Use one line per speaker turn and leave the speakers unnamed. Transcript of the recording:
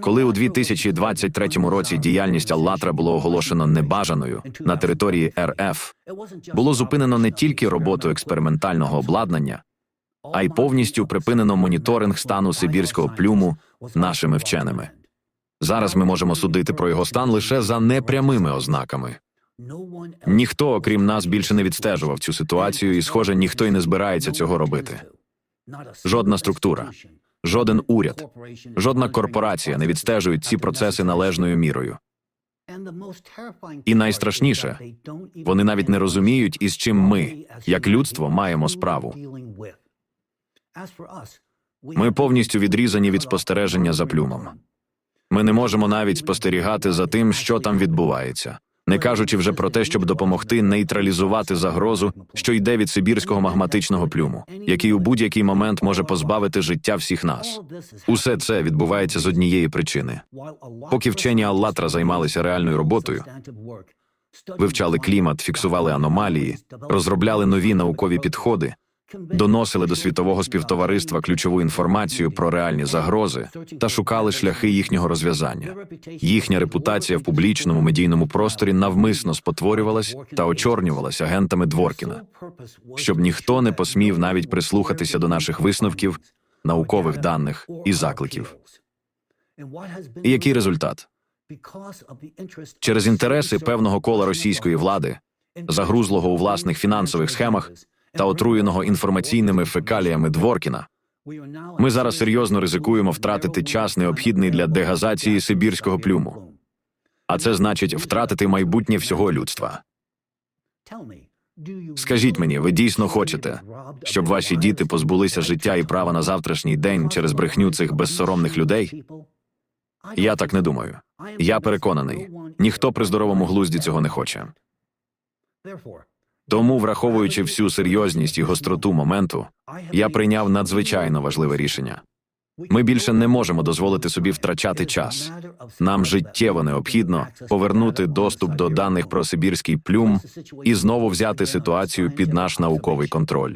Коли у 2023 році діяльність Аллатра було оголошено небажаною на території РФ, було зупинено не тільки роботу експериментального обладнання, а й повністю припинено моніторинг стану сибірського плюму нашими вченими. Зараз ми можемо судити про його стан лише за непрямими ознаками. Ніхто, окрім нас, більше не відстежував цю ситуацію, і, схоже, ніхто й не збирається цього робити. Жодна структура, жоден уряд, жодна корпорація не відстежують ці процеси належною мірою.
І найстрашніше, вони навіть не розуміють, із чим ми, як людство, маємо справу.
Ми повністю відрізані від спостереження за плюмом. Ми не можемо навіть спостерігати за тим, що там відбувається, не кажучи вже про те, щоб допомогти нейтралізувати загрозу, що йде від сибірського магматичного плюму, який у будь-який момент може позбавити життя всіх нас. Усе це відбувається з однієї причини.
Поки вчені Аллатра займалися реальною роботою,
Вивчали клімат, фіксували аномалії, розробляли нові наукові підходи, доносили до світового співтовариства ключову інформацію про реальні загрози та шукали шляхи їхнього розв'язання. Їхня репутація в публічному медійному просторі навмисно спотворювалась та очорнювалась агентами Дворкіна, щоб ніхто не посмів навіть прислухатися до наших висновків, наукових даних і закликів. І який результат? Через інтереси певного кола російської влади, загрузлого у власних фінансових схемах та отруєного інформаційними фекаліями Дворкіна, ми зараз серйозно ризикуємо втратити час, необхідний для дегазації сибірського плюму. А це значить втратити майбутнє всього людства. Скажіть мені, ви дійсно хочете, щоб ваші діти позбулися життя і права на завтрашній день через брехню цих безсоромних людей? Я так не думаю. Я переконаний, ніхто при здоровому глузді цього не хоче. Тому, враховуючи всю серйозність і гостроту моменту, я прийняв надзвичайно важливе рішення. Ми більше не можемо дозволити собі втрачати час. Нам життєво необхідно повернути доступ до даних про сибірський плюм і знову взяти ситуацію під наш науковий контроль.